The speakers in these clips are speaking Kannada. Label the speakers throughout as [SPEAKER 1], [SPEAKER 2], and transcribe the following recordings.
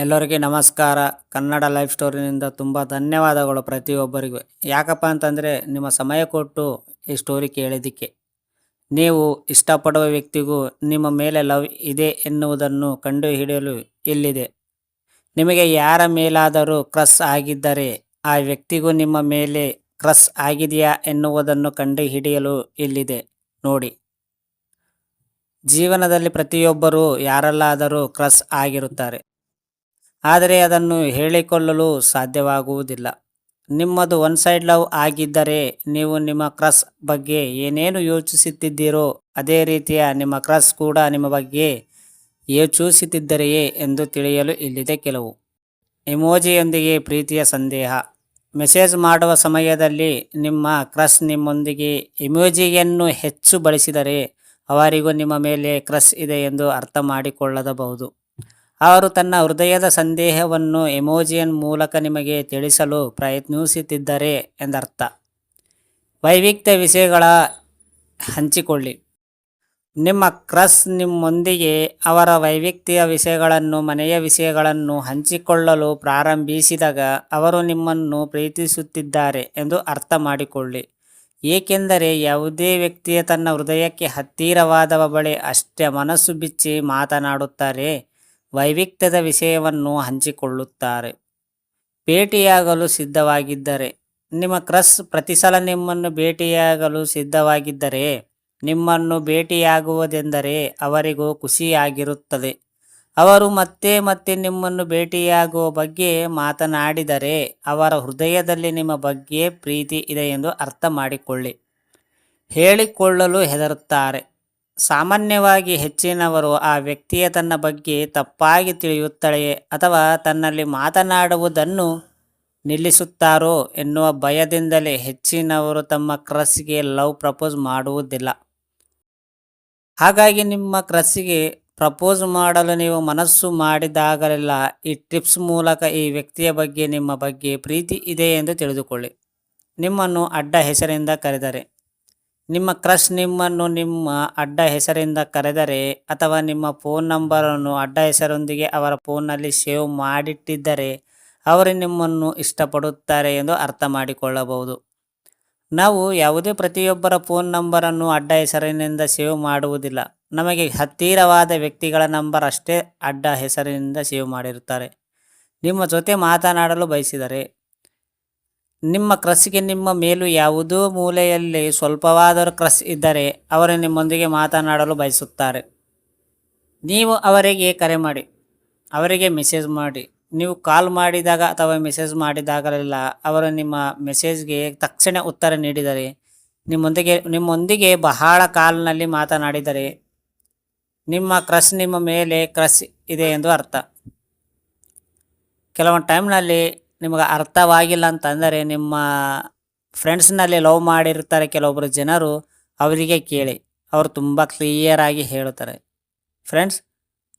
[SPEAKER 1] ಎಲ್ಲರಿಗೆ ನಮಸ್ಕಾರ. ಕನ್ನಡ ಲೈಫ್ ಸ್ಟೋರಿನಿಂದ ತುಂಬ ಧನ್ಯವಾದಗಳು ಪ್ರತಿಯೊಬ್ಬರಿಗೂ. ಯಾಕಪ್ಪ ಅಂತಂದರೆ ನಿಮ್ಮ ಸಮಯ ಕೊಟ್ಟು ಈ ಸ್ಟೋರಿ ಕೇಳಿದ್ದಕ್ಕೆ. ನೀವು ಇಷ್ಟಪಡುವ ವ್ಯಕ್ತಿಗೂ ನಿಮ್ಮ ಮೇಲೆ ಲವ್ ಇದೆ ಎನ್ನುವುದನ್ನು ಕಂಡುಹಿಡಿಯಲು ಇಲ್ಲಿದೆ. ನಿಮಗೆ ಯಾರ ಮೇಲಾದರೂ ಕ್ರಸ್ ಆಗಿದ್ದರೆ ಆ ವ್ಯಕ್ತಿಗೂ ನಿಮ್ಮ ಮೇಲೆ ಕ್ರಸ್ ಆಗಿದೆಯಾ ಎನ್ನುವುದನ್ನು ಕಂಡುಹಿಡಿಯಲು ಇಲ್ಲಿದೆ. ನೋಡಿ. ಜೀವನದಲ್ಲಿ ಪ್ರತಿಯೊಬ್ಬರೂ ಯಾರಲ್ಲಾದರೂ ಕ್ರಸ್ ಆಗಿರುತ್ತಾರೆ. ಆದರೆ ಅದನ್ನು ಹೇಳಿಕೊಳ್ಳಲು ಸಾಧ್ಯವಾಗುವುದಿಲ್ಲ. ನಿಮ್ಮದು ಒನ್ ಸೈಡ್ ಲವ್ ಆಗಿದ್ದರೆ ನೀವು ನಿಮ್ಮ ಕ್ರಸ್ ಬಗ್ಗೆ ಏನೇನು ಯೋಚಿಸುತ್ತಿದ್ದೀರೋ ಅದೇ ರೀತಿಯ ನಿಮ್ಮ ಕ್ರಸ್ ಕೂಡ ನಿಮ್ಮ ಬಗ್ಗೆ ಯೋಚಿಸುತ್ತಿದ್ದರೆಯೇ ಎಂದು ತಿಳಿಯಲು ಇಲ್ಲಿದೆ ಕೆಲವು. ಇಮೋಜಿಯೊಂದಿಗೆ ಪ್ರೀತಿಯ ಸಂದೇಹ. ಮೆಸೇಜ್ ಮಾಡುವ ಸಮಯದಲ್ಲಿ ನಿಮ್ಮ ಕ್ರಸ್ ನಿಮ್ಮೊಂದಿಗೆ ಇಮೋಜಿಯನ್ನು ಹೆಚ್ಚು ಬಳಸಿದರೆ ಅವರಿಗೂ ನಿಮ್ಮ ಮೇಲೆ ಕ್ರಸ್ ಇದೆ ಎಂದು ಅರ್ಥ ಮಾಡಿಕೊಳ್ಳಬಹುದು. ಅವರು ತನ್ನ ಹೃದಯದ ಸಂದೇಹವನ್ನು ಎಮೋಜಿಯನ್ ಮೂಲಕ ನಿಮಗೆ ತಿಳಿಸಲು ಪ್ರಯತ್ನಿಸುತ್ತಿದ್ದಾರೆ ಎಂದರ್ಥ. ವೈವಿಕ್ತ ವಿಷಯಗಳ ಹಂಚಿಕೊಳ್ಳಿ. ನಿಮ್ಮ ಕ್ರಸ್ ನಿಮ್ಮೊಂದಿಗೆ ಅವರ ವೈವಿಕ್ತಿಯ ವಿಷಯಗಳನ್ನು, ಮನೆಯ ವಿಷಯಗಳನ್ನು ಹಂಚಿಕೊಳ್ಳಲು ಪ್ರಾರಂಭಿಸಿದಾಗ ಅವರು ನಿಮ್ಮನ್ನು ಪ್ರೀತಿಸುತ್ತಿದ್ದಾರೆ ಎಂದು ಅರ್ಥ ಮಾಡಿಕೊಳ್ಳಿ. ಏಕೆಂದರೆ ಯಾವುದೇ ವ್ಯಕ್ತಿಯ ತನ್ನ ಹೃದಯಕ್ಕೆ ಹತ್ತಿರವಾದವ ಬಳಿ ಅಷ್ಟೇ ಮನಸ್ಸು ಬಿಚ್ಚಿ ಮಾತನಾಡುತ್ತಾರೆ. ವೈವಿಕ್ತ್ಯದ ವಿಷಯವನ್ನು ಹಂಚಿಕೊಳ್ಳುತ್ತಾರೆ. ಭೇಟಿಯಾಗಲು ಸಿದ್ಧವಾಗಿದ್ದರೆ, ನಿಮ್ಮ ಕ್ರಸ್ ಪ್ರತಿಸಲ ನಿಮ್ಮನ್ನು ಭೇಟಿಯಾಗಲು ಸಿದ್ಧವಾಗಿದ್ದರೆ, ನಿಮ್ಮನ್ನು ಭೇಟಿಯಾಗುವುದೆಂದರೆ ಅವರಿಗೂ ಖುಷಿಯಾಗಿರುತ್ತದೆ. ಅವರು ಮತ್ತೆ ಮತ್ತೆ ನಿಮ್ಮನ್ನು ಭೇಟಿಯಾಗುವ ಬಗ್ಗೆ ಮಾತನಾಡಿದರೆ, ಅವರ ಹೃದಯದಲ್ಲಿ ನಿಮ್ಮ ಬಗ್ಗೆ ಪ್ರೀತಿ ಇದೆ ಎಂದು ಅರ್ಥ ಮಾಡಿಕೊಳ್ಳಿ. ಹೇಳಿಕೊಳ್ಳಲು ಹೆದರುತ್ತಾರೆ. ಸಾಮಾನ್ಯವಾಗಿ ಹೆಚ್ಚಿನವರು ಆ ವ್ಯಕ್ತಿಯ ತನ್ನ ಬಗ್ಗೆ ತಪ್ಪಾಗಿ ತಿಳಿಯುತ್ತಳೆಯೇ ಅಥವಾ ತನ್ನಲ್ಲಿ ಮಾತನಾಡುವುದನ್ನು ನಿಲ್ಲಿಸುತ್ತಾರೋ ಎನ್ನುವ ಭಯದಿಂದಲೇ ಹೆಚ್ಚಿನವರು ತಮ್ಮ ಕ್ರಸ್ಗೆ ಲವ್ ಪ್ರಪೋಸ್ ಮಾಡುವುದಿಲ್ಲ. ಹಾಗಾಗಿ ನಿಮ್ಮ ಕ್ರಸ್ಸಿಗೆ ಪ್ರಪೋಸ್ ಮಾಡಲು ನೀವು ಮನಸ್ಸು ಮಾಡಿದಾಗಲೆಲ್ಲ ಈ ಟಿಪ್ಸ್ ಮೂಲಕ ಈ ವ್ಯಕ್ತಿಯ ಬಗ್ಗೆ ನಿಮ್ಮ ಬಗ್ಗೆ ಪ್ರೀತಿ ಇದೆ ಎಂದು ತಿಳಿದುಕೊಳ್ಳಿ. ನಿಮ್ಮನ್ನು ಅಡ್ಡ ಹೆಸರಿಂದ ಕರೆದರೆ. ನಿಮ್ಮ ಕ್ರಶ್ ನಿಮ್ಮನ್ನು ನಿಮ್ಮ ಅಡ್ಡ ಹೆಸರಿಂದ ಕರೆದರೆ ಅಥವಾ ನಿಮ್ಮ ಫೋನ್ ನಂಬರನ್ನು ಅಡ್ಡ ಹೆಸರೊಂದಿಗೆ ಅವರ ಫೋನ್ನಲ್ಲಿ ಸೇವ್ ಮಾಡಿಟ್ಟಿದ್ದರೆ ಅವರು ನಿಮ್ಮನ್ನು ಇಷ್ಟಪಡುತ್ತಾರೆ ಎಂದು ಅರ್ಥ ಮಾಡಿಕೊಳ್ಳಬಹುದು. ನಾವು ಯಾವುದೇ ಪ್ರತಿಯೊಬ್ಬರ ಫೋನ್ ನಂಬರನ್ನು ಅಡ್ಡ ಹೆಸರಿನಿಂದ ಸೇವ್ ಮಾಡುವುದಿಲ್ಲ. ನಮಗೆ ಹತ್ತಿರವಾದ ವ್ಯಕ್ತಿಗಳ ನಂಬರ್ ಅಷ್ಟೇ ಅಡ್ಡ ಹೆಸರಿನಿಂದ ಸೇವ್ ಮಾಡಿರುತ್ತಾರೆ. ನಿಮ್ಮ ಜೊತೆ ಮಾತನಾಡಲು ಬಯಸಿದರೆ ನಿಮ್ಮ ಕ್ರಸ್ಗೆ ನಿಮ್ಮ ಮೇಲೂ ಯಾವುದೋ ಮೂಲೆಯಲ್ಲಿ ಸ್ವಲ್ಪವಾದರೂ ಕ್ರಸ್ ಇದ್ದರೆ ಅವರು ನಿಮ್ಮೊಂದಿಗೆ ಮಾತನಾಡಲು ಬಯಸುತ್ತಾರೆ. ನೀವು ಅವರಿಗೆ ಕರೆ ಮಾಡಿ, ಅವರಿಗೆ ಮೆಸೇಜ್ ಮಾಡಿ. ನೀವು ಕಾಲ್ ಮಾಡಿದಾಗ ಅಥವಾ ಮೆಸೇಜ್ ಮಾಡಿದಾಗಲೆಲ್ಲ ಅವರು ನಿಮ್ಮ ಮೆಸೇಜ್ಗೆ ತಕ್ಷಣ ಉತ್ತರ ನೀಡಿದರೆ, ನಿಮ್ಮೊಂದಿಗೆ ನಿಮ್ಮೊಂದಿಗೆ ಬಹಳ ಕಾಲ್ನಲ್ಲಿ ಮಾತನಾಡಿದರೆ ನಿಮ್ಮ ಕ್ರಸ್ ನಿಮ್ಮ ಮೇಲೆ ಕ್ರಸ್ ಇದೆ ಎಂದು ಅರ್ಥ. ಕೆಲವೊಂದು ಟೈಮ್ನಲ್ಲಿ ನಿಮಗೆ ಅರ್ಥವಾಗಿಲ್ಲ ಅಂತಂದರೆ ನಿಮ್ಮ ಫ್ರೆಂಡ್ಸ್ನಲ್ಲಿ ಲವ್ ಮಾಡಿರ್ತಾರೆ ಕೆಲವೊಬ್ಬರು ಜನರು, ಅವರಿಗೆ ಕೇಳಿ. ಅವರು ತುಂಬ ಕ್ಲಿಯರಾಗಿ ಹೇಳುತ್ತಾರೆ. ಫ್ರೆಂಡ್ಸ್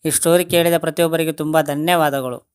[SPEAKER 1] ಈ ಸ್ಟೋರಿ ಕೇಳಿದ ಪ್ರತಿಯೊಬ್ಬರಿಗೂ ತುಂಬ ಧನ್ಯವಾದಗಳು.